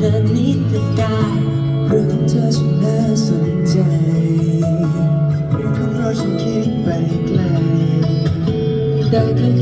เรื่องของเธอฉันน่าสนใจเรื่องของเราฉันคิดไปไกลได้แค่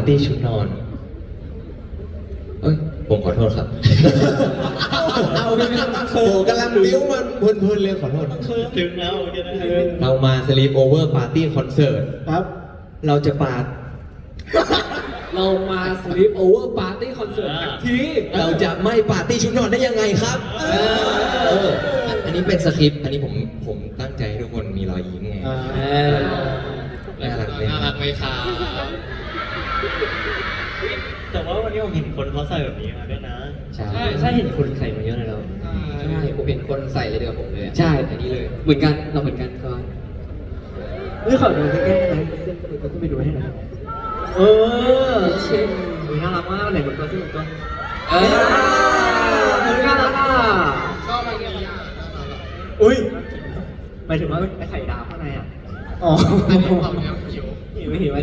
ราจะปาร์ตี้ชุดนอน เอ้ย ผมขอโทษครับเอาไปไม่ต้องโอ้กำลังบิ้วมันเพลินๆเลยขอโทษ ถึงแล้วจะได้เรามา Sleep Over Party คอนเสิร์ต ครับ เราจะปาเรามาสลิปโอเวอร์ปาร์ตี้คอนเสิร์ตทั้งทีเราจะไม่ปาร์ตี้ชุดนอนได้ยังไงครับเอออันนี้เป็นสคริปต์ อันนี้ผมผมตั้งใจให้ทุกคนมีรอยยิ้มไง น่ารักไหมน่ารักไหมครับ แต่ว่าวันนี้ผมเห็นคนเขาใส่แบบนี้มาด้วยนะใช่ใช่ใช่เห็นคนใส่มาเยอะเลยแล้วใช่ผมเห็นคนใส่เลยเดียวกับผมเลยอะใช่อันนี้เลย เหมือนกันเราเหมือนกันก็เฮ้ยขอดูใกล้ๆหน่อยขึ้นไปขึ้นไปดูให้หน่อยเออเช่นอุ๊ยน่ารักมากไหนบนตัวซิบนตัวเออน่ารักอะชอบอันนี้อะอุ้ยหมายถึงว่าไอ้ไข่ดาวข้างในอะอ๋ออันนี้ความเนี้ยหิวหิวหิว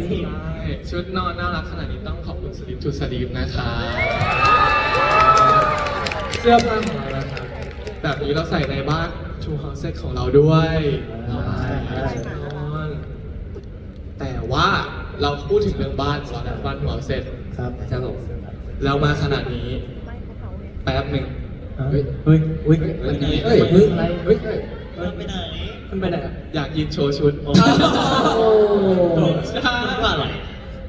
อันนี้ชุดนอนน่ารักขนาดนี้ต้องขอบคุณสลิปทูสลีปนะคะเสื้อผ้าของเรานะครับแบบนี้เราใส่ในบ้านชูฮอเซ็ตของเราด้วยนอนแต่ว่าเราพูดถึงเรื่องบ้านก่อนนะบ้านหัวเซ็ตครับครับผมแล้วมาขนาดนี้แป๊บหนึ่งเฮ้ยเฮ้ยเฮ้ยวันนี้เฮ้ยเฮ้ยอะไรเฮ้ยเออไปไหนมันไปไหนอะอยากยืนโชว์ชุดโอ้ใช่ว่าอะไร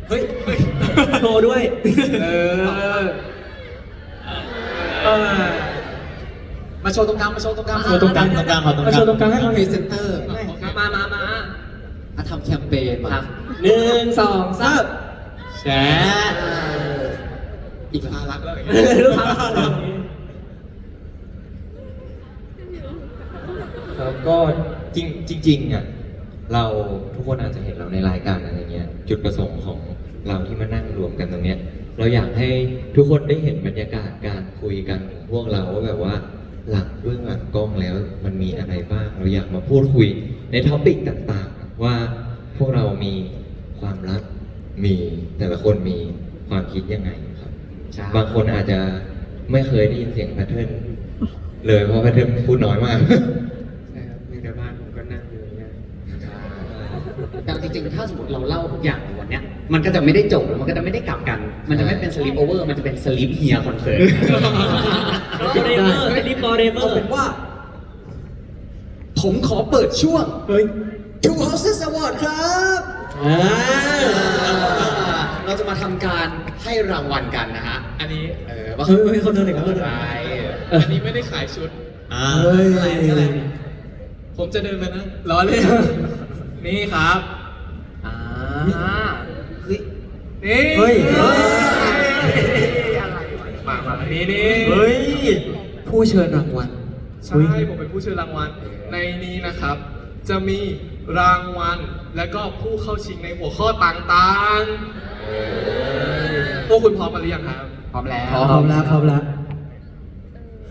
เฮ้ยโชว์ด้วย เออเออมาโชว์ตรงกลางมาโชว์ตรงกลางโชว์ตรงกลางตรงกลางขอตรงกลางมาโชว์ตรงกลางให้เขาพเห็รีนเซนเตอร์ มามามามาทำแคมเปญมาหนึ่งสองสามแชร์อีกภารักแล้วลูกค้าครับก็จริงจริงๆอะ เราทุกคนอาจจะเห็นเราในรายการอะไรเงี้ยจุดประสงค์ของเราที่มานั่งรวมกันตรงเนี้ยเราอยากให้ทุกคนได้เห็นบรรยากาศการคุยกันของพวกเราว่าแบบว่าหลังเบื้องหลังกล้องแล้วมันมีอะไรบ้าง เราอยากมาพูดคุยในท็อปิกต่างๆ ว่าพวกเรามีความรักมีแต่ละคนมีความคิดยังไงครับ บางคนอาจจะไม่เคยได้ยินเสียงแพทเทิร์นเลยเพราะแพทเทิร์นพูดน้อยมาก ใช่ครับในแต่บ้านผมก็นั่งอยู่อย่างเงี้ย แต่จ ริงๆ ถ้าสมมติเราเล่าทุกอย่างในวันเนี้ย มันก็จะไม่ได้จบแล้วมันก็จะไม่ได้กลับกัน มันจะไม่เป็นสลิปโอเวอร์ มันจะเป็นสลิปเฮียคอนเสิร์ตเรเวอร์ลิปบอเรเวอเอาร์เป็นว่า ผมขอเปิดช่วง เฮ้ย Two Houses Award ครับ อ่าเราจะมาทำการให้รางวัลกันนะฮะ อันนี้เออว่าเฮ้ยเฮ้ยเขาเดินหนึ่งเขาเดินหนึ่งใช่อันนี้ไม่ได้ขายชุด อ่าเฮ้ยอะไรอะไรผมจะเดินไปนะล้อเล่น นี่ครับอ่า เฮ้ยนี่เฮ้ยอะไรวะมามานี่นี่เฮ้ย ผู้เชิญรางวัลใช่ ผมเป็นผู้เชิญรางวัล ในนี้นะครับ จะมีรางวัล และก็ผู้เข้าชิงในหัวข้อต่างๆ พวกคุณพร้อมกันหรือยังครับ พร้อมแล้ว พร้อมแล้วพร้อมแล้ว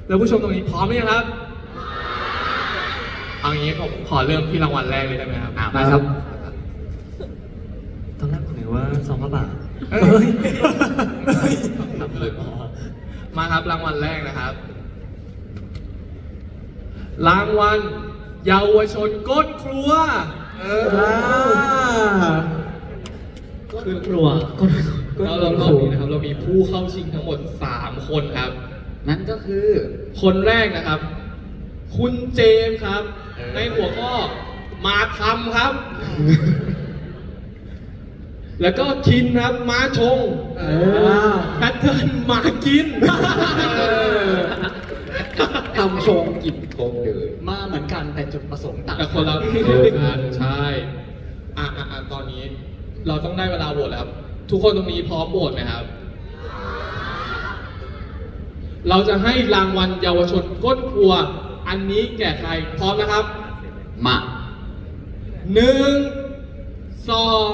แล้วผู้ชมตรงนี้พร้อมหรือยังครับเอางี้ผมขอเริ่มที่รางวัลแรกเลยได้ไหมครับอะมาครับ ตอนแรกผมนึกว่าสองกระบาทเฮ้ยมาครับรางวัลแรกนะครับ รางวัลเยาวชนก้นครัว เออคือครัวเราเราเรามีนะครับ เรามีผู้เข้าชิงทั้งหมด 3 คนครับ นั่นก็คือคนแรกนะครับ คุณเจมส์ครับ ในหัวข้อมาทำครับ แล้วก็คินครับมาชงเออแพทเทิร์นมากินทำชงกินโกงเดินมาเหมือนกันแต่จุดประสงค์ต่างแต่คนเราเออกันใช่อะอะอะตอนนี้ เราต้องได้เวลาโหวตแล้วครับ ทุกคนตรงนี้พร้อมโหวตไหมครับ เราจะให้รางวัลเยาวชนก้นครัว อันนี้แก่ใครพร้อมนะครับ มาหนึ่งสอง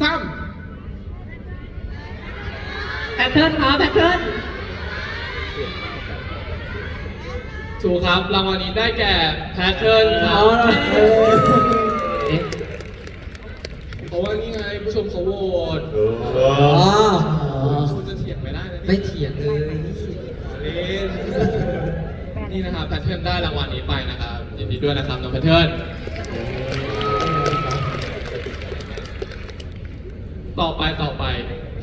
สามแพทเทิร์นครับแพทเทิร์นถูกครับ รางวัลนี้ได้แก่แพทเทิร์นครัเอาบละเออเพราะว่านี่ไงผู้ชมเขาโหวตอ๋อคุณจะเถียงไม่ได้นะไม่เถียงเลยเล่นนี่นะครับแพทเทิร์นได้รางวัลนี้ไปนะครับยินดีด้วยนะครับน้องแพทเทิร์น ต่อไปต่อไป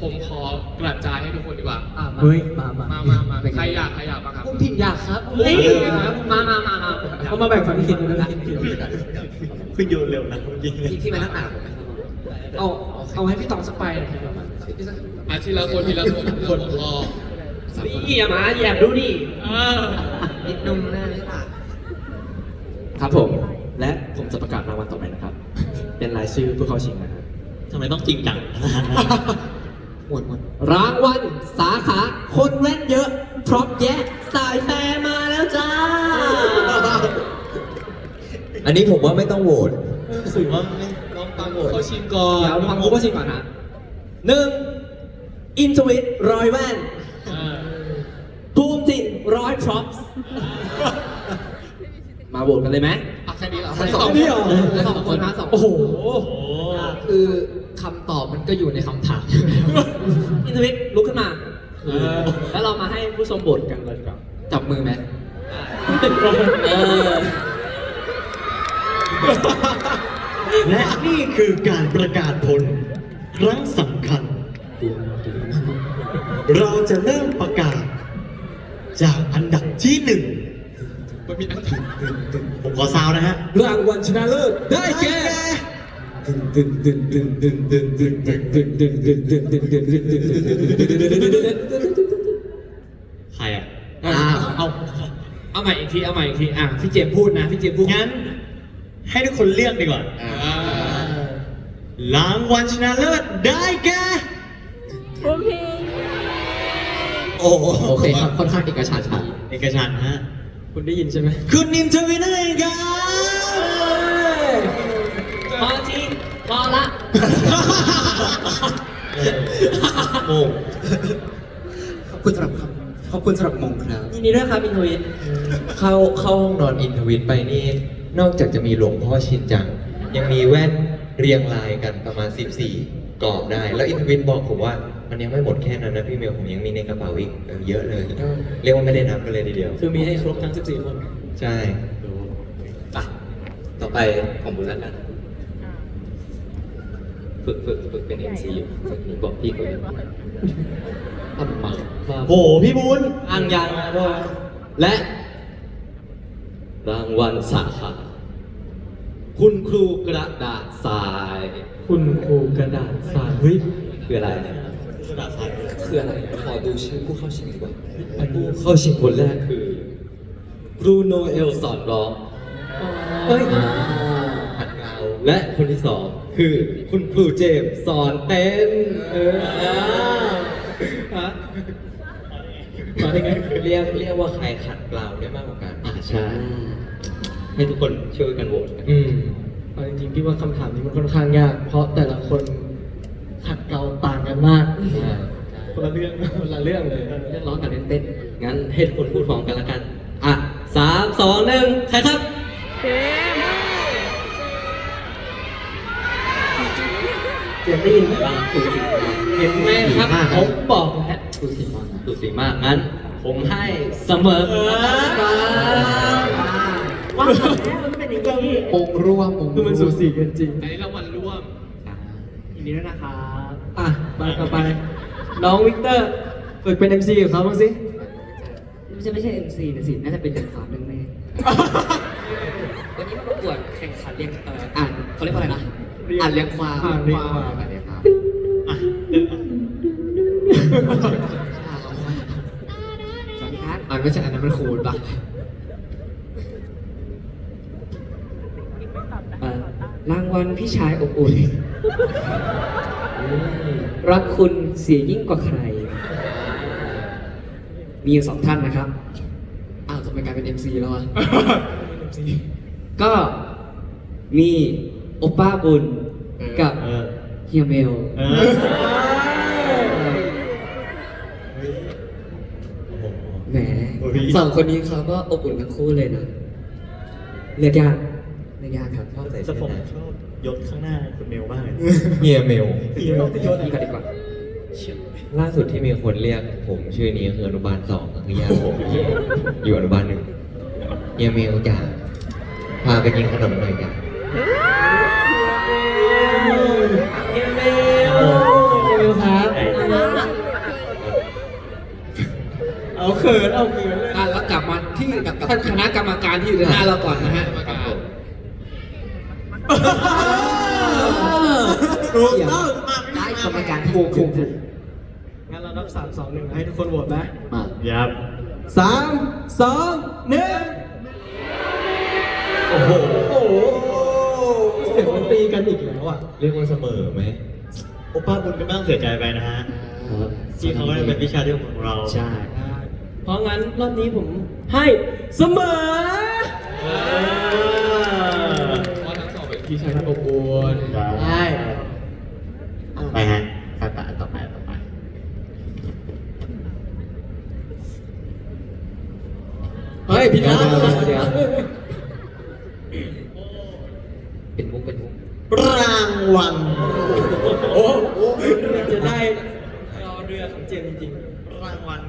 ผมขอกระจายให้ทุกคนดีกว่า อะมาเฮ้ยมามามามามาใครอยากใครอยากบ้างครับ ผมผิดอยากครับเฮ้ยมามามามาเขามาแบ่งฝั่งที่คิดนะคุณโยนเร็วนะเมื่อกี้ที่ที่มานั่งอ่านผมไหมครับเอาเอาให้พี่ตองสไปร์หน่อยครับอาทีละคนทีละคนทีละคนพอนี่อย่ามาแยบดูดิเออนิดนุ่มหน้าเลยล่ะครับผม และผมจะประกาศรางวัลต่อไปนะครับ เป็นรายชื่อผู้เข้าชิงนะครับ ทำไมต้องจริงจัง หมดหมดรางวัลสาขาคนแว่นเยอะ พร้อมแยะสายแฟร์มาแล้วจ้า อันนี้ผมว่าไม่ต้องโหวตรู้สึกว่าไม่ลองฟังเขาชิมก่อนเดี๋ยวฟังกูก็ชิมก่อนนะหนึ่งอินทวิตร้อยแว่นเออภูมิจินร้อยพร็อพมาโหวตกันเลยไหมเอาแค่นี้เหรอสองนี่เหรอแล้วสองคนนะสองโอ้โหโอ้คือ คำตอบมันก็อยู่ในคำถามอินทวิตลุกขึ้นมา เออ แล้วเรามาให้ผู้ชมโหวตกันเลยดีกว่าจับมือไหมเออ และนี่คือการประกาศผลครั้งสำคัญ เราจะเริ่มประกาศ จากอันดับที่หนึ่งมันมีอันดับผมขอซาวนะฮะ รางวัลชนะเลิศได้แก่ ใครอะอ่าเอาเอาใหม่อีกทีเอาใหม่อีกทีอะพี่เจมส์พูดนะพี่เจมส์พูดงั้น ให้ทุกคนเลือกดีกว่ารางวัลชนะเลิศได้แก่โอเคโอ้โหโอเคครับค่อนข้างเอกฉันท์ครับเอกชันท์ฮะคุณได้ยินใช่ไหมคุณนินทวินนั่นเองครับพอ ทีพอละโอ้ขอบคุณสำหรับคำขอบคุณสำหรับมงครับยินดีด้วยครับอินทวินเข้าเข้าห้องนอนอินทวินไปนี่ นอกจากจะมีหลวงพ่อชินจัง ยังมีแว่นเรียงรายกันประมาณ 14กรอบได้ แล้วอินทวินบอกผมว่ามันยังไม่หมดแค่นั้นนะพี่เมลผมยังมีในกระเป๋าอีกเออเยอะเลย เรียกว่าไม่ได้นับกันเลยทีเดียว คือมีให้ครบทั้ง 14 คน ใช่อะต่อไปของบุญแล้วกัน ฝึกฝึกฝึกเป็นเอ็มซีอยู่ฝึกบอกพี่เขาอยู่ทำมาโหพี่บุญอ่างยางมาด้วยและรางวัลสาขาคุณครูกระดาษทราย คุณครูกระดาษทรายเฮ้ยคืออะไรเนี่ยกระดาษทรายคืออะไรขอดูชื่อผู้เข้าชิงดีกว่าผู้เข้าชิงคนแรกคือครูโนเอลสอนร้องเฮ้ยขัดเกลาและคนที่สอง คือคุณครูเจมส์สอนเต้นเออฮะมาได้ไงเรียกเรียกว่าใครขัดเกลาได้มากกว่ากันอ่าใช่ให้ทุกคนช่วยกันโหวตกันอืมเอาจริงๆพี่ว่าคำถามนี้มันค่อนข้างยาก เพราะแต่ละคนขัดเกลาต่างกันมากใช่คนละเรื่องคนละเรื่องเลยเล่นร้องกันเต้นๆงั้นให้ทุกคนพูดพร้อมกันละกัน อะสามสองหนึ่งใครครับ เจ มส์ได้ยินไหมบ้าสูสีเห็นไหมครับ ผมบอกแล้วสูสีมากสูสีมากงั้น ผมให้เสมอครับว่าแล้วมันเป็นอย่างนี้องร่วมองคือมันสูสีกันจริงอันนี้รางวัลร่วมยินดีด้วยนะครับอะมาต่อไป น้องวิกเตอร์ฝึกเป็น MC กับเขาบ้างสิไม่ใช่ไม่ใช่ MC นะสิ น่าจะเป็นเด็กขาวเรื่องแม่วันนี้มาประกวดแข่งขันเรียงเอ่ออ่านเขาเรียกว่าอะไรนะ อ่านเรียงความอ่านเรียงความ อ่านเรียงความอะเดินอะสวัสดีครับอ่านไม่ใช่อันนั้นมันคูณปะเอ่อรางวัลพี่ชายอบอุ่น รักคุณเสียยิ่งกว่าใคร มีอยู่สองท่านนะครับ อ้าวทำไมกลายเป็น MC แล้วอะก็มี โอป้าบุญกับเออเฮียเมลเออแหมสองคนนี้เขาก็อบอุ่นทั้งคู่เลยนะเลือกยากเลือกยากครับชอบใส่แต่เสื้ผอมในชอบยศข้างหน้าคุณเมลมากเลยเฮียเมลเฮียยศนี่ก็ดีกว่าล่าสุดที่มีคนเรียกผมชื่อนี้คืออนุบาลสองคือย่าผมอยู่อนุบาลหนึ่งเฮียเมลจ้ะพาไปกินขนมหน่อยจ้ะ เฮียเมลเฮียเมลครับเอาเขินเอาเขินอะแล้วกลับมาที่กับท่านคณะกรรมการที่อยู่ด้านหน้าเราก่อนนะฮะครับผมถูกต้องได้กรรมการที่ถูกถูกถูถูกกงั้นเรานับสามสองหนึ่งให้ทุกคนโหวตนะมายับสามสองหนึ่งโอ้โห ตีกันอีกแล้วอะเรียกว่าเสมอไหมโอป้าบุญก็ไม่ต้องเสียใจไปนะฮะที่เขาไม่ได้เป็นวิชาเดียวของเราใช่เพราะงั้นรอบนี้ผมให้เสมอเพราะทั้งสองเป็นพี่ชายที่อบอุ่นได้ไปฮะต่อไปต่อไปต่อไปเฮ้ยพี่น้อง เดี๋ยวเดี๋ยว เป็นมุกเป็นมุก รางวัลโอ้โหจะได้รอเรือของเจมส์จริงรางวัล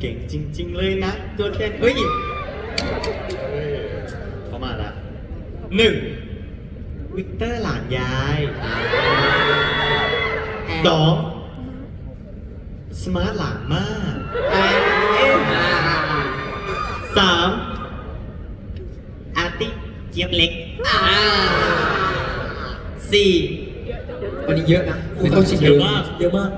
เก่งจริง ๆ เลยนะ ตัวแทนเฮ้ยเข้ามาละหนึ่งวิกเตอร์หลานยายสองสมาร์ทหลานมาก สี่วันนี้เยอะนะไม่ต้องชิดเยอะเยอะมาก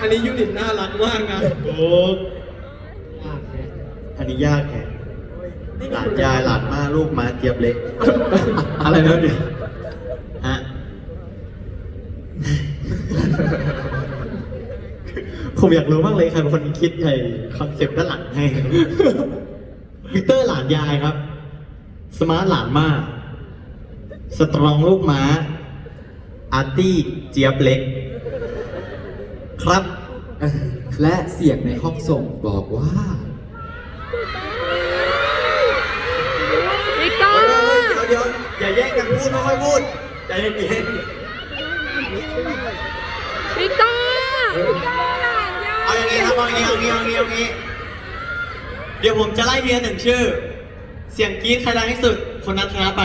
อันนี้ยูนิตน่ารักมากนะโอ้อันนี้ยากแฮะหลานยายหลานมาลูกมาเจี๊ยบเล็ก อะไรนะเนี่ยฮะผมอยากรู้มากเลยใครเป็นคนคิดไอ้คอนเซปต์ด้านหลังให้วิกเตอร์หลานยายครับ สมาร์ทหลานมาก สตรองลูกม้า อาร์ตี้เจี๊ยบเล็ก ครับ และเสียงในห้องส่งบอกว่า วิกเตอร์เดี๋ยวเดี๋ยวอย่าแย่งกันพูดไม่ค่อยพูดใจเย็นวิกเตอร์วิกเตอร์หลานยาๆเอาอย่างงี้ครับเอาอย่างงี้เอาอย่างงี้เอาอย่างงี้เอาอย่างงี้ เดี๋ยวผมจะไล่ทีละหนึ่งชื่อ เสียงกรี๊ดใครดังที่สุด คนนั้นชนะไป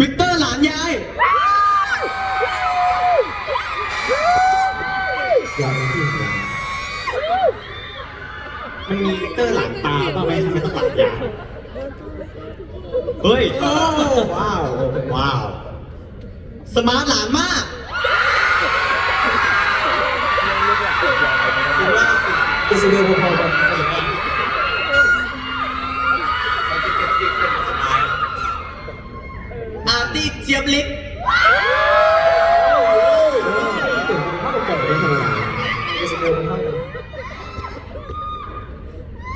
วิกเตอร์หลานยายมันมีวิกเตอร์หลานตาบ้างไหมทำไมต้องหลานยายเฮ้ยว้าวว้าว สมาร์ทหลานมากเป็นสิ่งเดียวพอๆกัน อา ร์ตี้เจี๊ยบเล็ก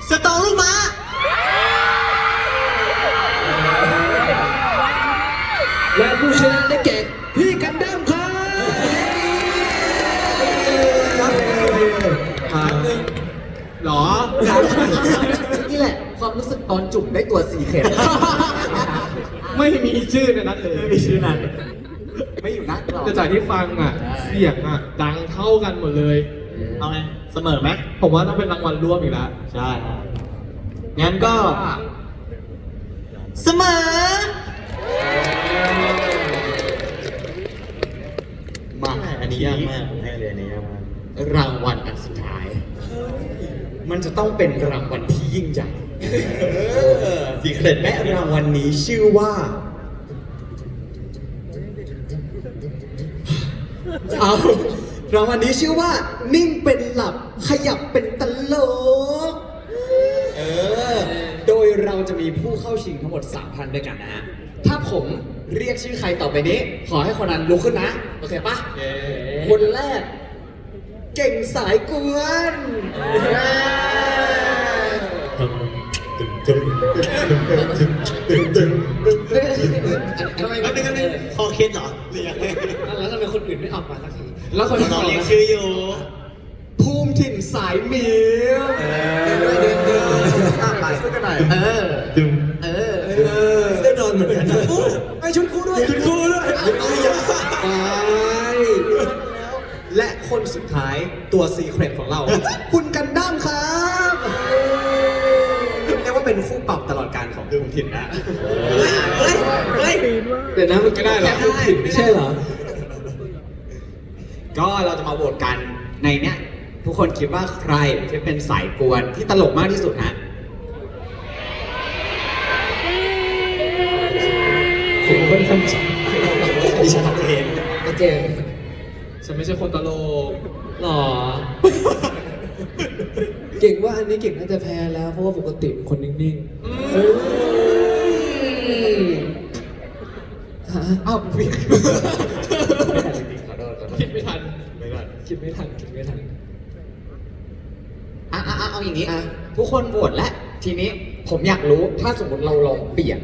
สตอลูกม้าและผู้ชนะได้แก่พี่กันดั้มครับหรอ นี่แหละ ความรู้สึกตอนจุ่มได้ตัวสีเข็ม ไม่มีชื่อในนั้นเลยไม่มีชื่อนั้น ไม่อยู่นักหรอกแต่จากที่ฟังอะ เสียงอะ ดังเท่ากันหมดเลย เอาไง เสมอไหม ผมว่าต้องเป็นรางวัลร่วมอีกแล้ว ใช่ครับงั้นก็ เสมอ มา อันนี้ยากมากผมให้เลยอันนี้ยากมาก รางวัลอันสุดท้าย มันจะต้องเป็นรางวัลที่ยิ่งใหญ่สีเครดแม่และรางวัลนี้ชื่อว่า เอารางวัลนี้ชื่อว่า นิ่งเป็นหลับขยับเป็นตลก เออ โดยเราจะมีผู้เข้าชิงทั้งหมด3ท่านด้วยกันนะฮะ ถ้าผมเรียกชื่อใครต่อไปนี้ ขอให้คนนั้นลุกขึ้นนะ โอเคปะคนแรก เก่งสายกวนทำไมแป๊บนึงแป๊บนึงคอเคสเหรอหรือยังไงแล้วทำไมคนอื่นไม่ออกมาสักทีแล้วคนน้ต่อองเรียกมาชื่ออยู่ภูมิถิ่นสายมิวเดินเดินเดินข้ามไปช่วยกันหน่อยเออดึงเออเสื้อนอนเหมือนกันไอชุดคู่ด้วยชุดคู่ด้วย คนสุดท้ายตัวซีเครตของเรา คุณกันด้ามครับเรียกว่าเป็นคู่ปรับตลอดการของภูมิถิ่นนะเฮ้ยเฮ้ยเดี๋ยวนะมันก็ได้เหรอผิดไม่ใช่เหรอ ก็เราจะมาโหวตกันในเนี้ยทุกคนคิดว่าใครที่เป็นสายกวนที่ตลกมากที่สุดฮะผมค่อนข้างจะดิฉันเองเจอ ฉันไม่ใช่คนตลกหรอ เก่งว่าอันนี้เก่งน่าจะแพ้แล้ว เพราะว่าปกติเป็นคนนิ่งๆเฮ้ยฮะอ้าวผิดคิดไม่ทันคิดไม่ทันคิดไม่ทัน อะอะอะเอาอย่างนี้อะทุกคนโหวตแล้วทีนี้ผมอยากรู้ถ้าสมมติเราลองเปลี่ยน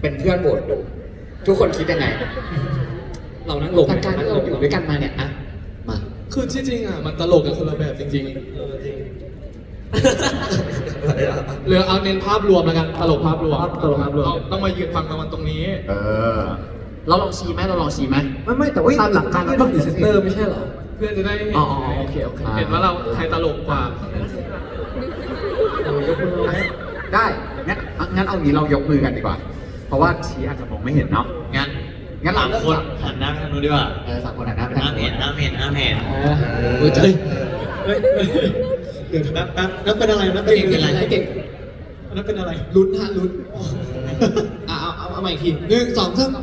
เป็นเพื่อนโหวตดูทุกคนคิดยังไง เรานั่งลงหลักการที่เราอยู่ด้วยกันมาเนี่ยอะมา คือที่จริงอะมันตลกกับคนละแบบจริงๆเหลือเอาเน้นภาพรวมแล้วกันตลกภาพรวมตลกภาพรวมเอาต้องมายืนฟังรางวัลตรงนี้ เออ เราลองชี้ไหมเราลองชี้ไหมไม่ไม่แต่ว่าตามหลักการเราต้องพรีเซนเตอร์ไม่ใช่เหรอ เพื่อจะได้เห็นอ๋ออ๋อโอเคโอเคเห็นว่าเราใครตลกกว่าได้งั้นอะงั้นเอางี้เรายกมือกันดีกว่า เพราะว่าชี้อาจจะมองไม่เห็นเนาะงั้น งั้นเราสามเริ่มคนจากหันหน้าไปทางนู้นดีกว่าเออสามคนหันหน้าไปทางห้ามโน้เห็นนห้ามเห็นห้ามเห็นเออจะเฮ้ยเฮ้ยเดี๋ยวแป๊บแป๊บนั่นเป็นอะไรนั่นเป็นเก่งเป็นไรเก่งนั่นเป็นอะไรลุ้นฮะลุ้นอะเอาเอาเอาใหม่อีกทีหนึ่งสองสาม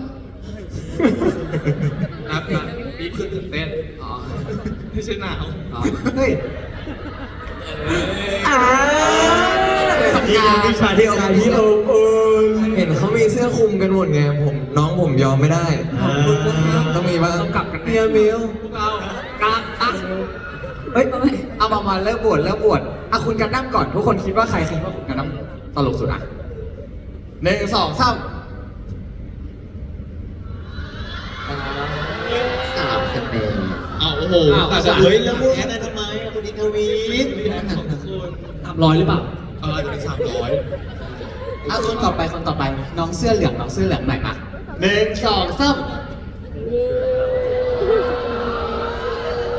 นับนับนี่คือตื่นเต้นอ๋อไม่ใช่หนาวอ๋อเฮ้ย นี่คือวิชาที่เอาที่เอาเออ เห็นเขามีเสื้อคลุมกันหมดไงผมน้องผมยอมไม่ได้ต้องมีบ้างต้องกลับกันเมียมิวพวกเรากลับอะเฮ้ยเอามามาเริ่มบวชเริ่มบวชอะคุณกันดั้มก่อน ทุกคนคิดว่าใครคิดว่าคุณกันดั้มตลกสุดอะหนึ่งสองสามสามคะแนนเอาโอ้โหอ้าว แต่จะเฮ้ยแล้วพูดคะแนนทำไมอะคุณอินทวีตของทุกคนสามร้อยหรือเปล่า เออจะเป็นสามร้อยอะคนต่อไปคนต่อไป น้องเสื้อเหลืองน้องเสื้อเหลืองหน่อยมาหนึ่งสองสาม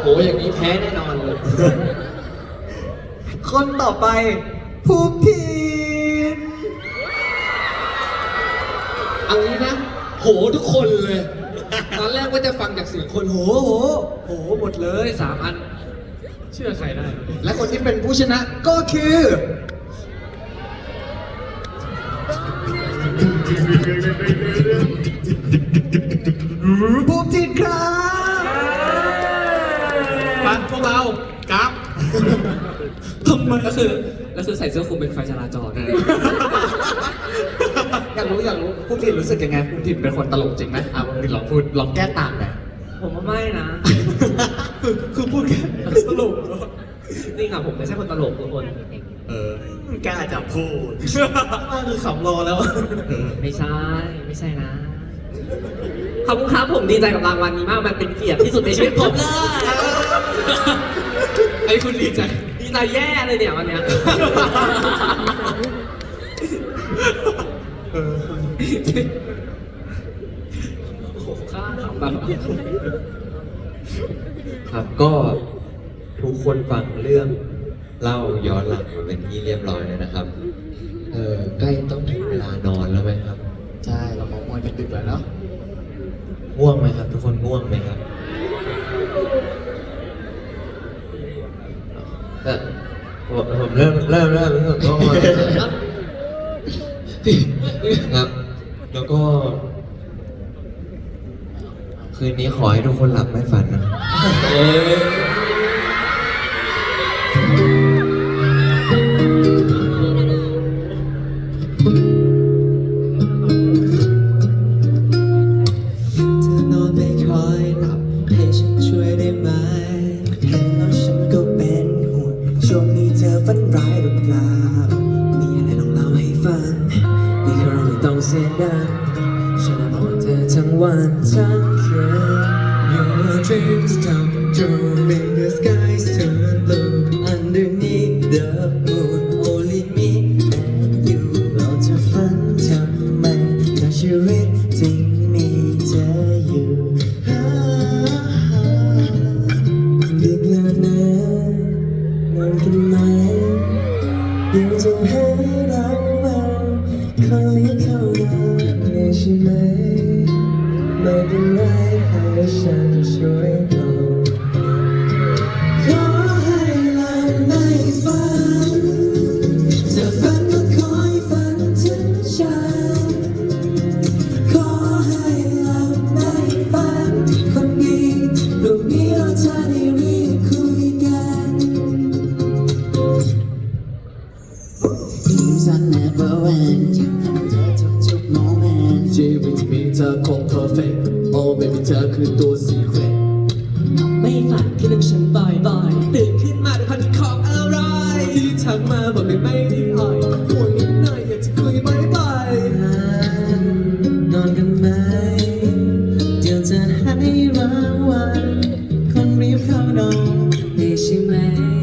โหอย่างนี้แพ้แน่นอนเลย คนต่อไปภูมิทินเอางี้นะ โหทุกคนเลย ตอนแรกว่าจะฟังจากเสียงคนโหโหโหหมดเลยสามอัน เชื่อใครได้ และคนที่เป็นผู้ชนะก็คือ ภูมิทินครับปันพวกเรากราฟทำไมก็คือแล้วคือใส่เสื้อคลุมเป็นไฟจราจรอยากรู้อยากรู้ภูมิทินรู้สึกยังไงภูมิทินเป็นคนตลกจริงไหมอะภูมิทินลองพูดลองแก้ต่างหน่อยผมว่าไม่นะคือพูดแค่ตลกจริงอะผมไม่ใช่คนตลกทุกคน เออ กล้าจะพูดคือขำรอแล้ว ไม่ใช่ ไม่ใช่นะ ขอบคุณครับผมดีใจกับรางวัลนี้มาก มันเป็นเกียรติที่สุดในชีวิตผมเลยไอ้คุณดีใจ ดีใจแย่เลยเนี่ยวันเนี้ยโอ้โหค่าขำแบบครับก็ทุกคนฟังเรื่อง เล่าย้อนหลังมาเป็นที่เรียบร้อยแล้วนะครับ เออใกล้ต้องถึงเวลานอนแล้วไหมครับ ใช่ เรามองมวยกันดึกแล้วเนาะง่วงไหมครับ ทุกคนง่วงไหมครับเอ่อผมผมเริ่มเริ่มเริ่มรู้สึกง่วงแล้วครับแล้วก็ คืนนี้ขอให้ทุกคนหลับไม่ฝันนะ ไม่เป็นไรให้ ได้